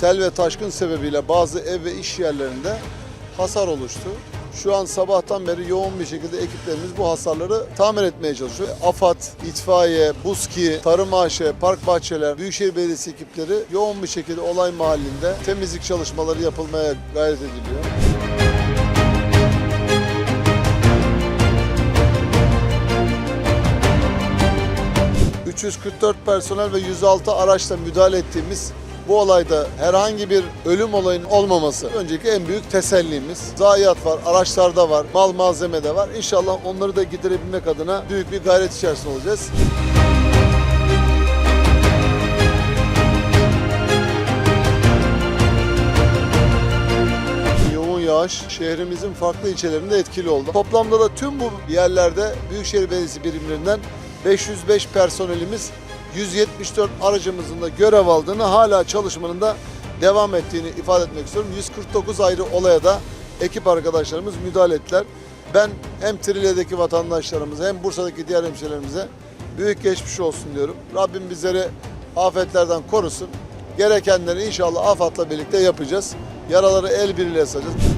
sel ve taşkın sebebiyle bazı ev ve iş yerlerinde hasar oluştu. Şu an sabahtan beri yoğun bir şekilde ekiplerimiz bu hasarları tamir etmeye çalışıyor. AFAD, itfaiye, BUSKİ, Tarım AŞ, Park Bahçeler, Büyükşehir Belediyesi ekipleri yoğun bir şekilde olay mahallinde temizlik çalışmaları yapılmaya gayret ediliyor. 344 personel ve 106 araçla müdahale ettiğimiz bu olayda herhangi bir ölüm olayının olmaması önceki en büyük tesellimiz. Zayiat var, araçlarda var, mal malzemede var. İnşallah onları da giderebilmek adına büyük bir gayret içerisinde olacağız. Yağış şehrimizin farklı ilçelerinde etkili oldu. Toplamda da tüm bu yerlerde Büyükşehir Belediyesi birimlerinden 505 personelimiz 174 aracımızın da görev aldığını hala çalışmanın da devam ettiğini ifade etmek istiyorum. 149 ayrı olaya da ekip arkadaşlarımız müdahale ettiler. Ben hem Trile'deki vatandaşlarımıza hem Bursa'daki diğer hemşehrilerimize büyük geçmiş olsun diyorum. Rabbim bizleri afetlerden korusun. Gerekenleri inşallah AFAD'la birlikte yapacağız. Yaraları el birliğiyle saracağız.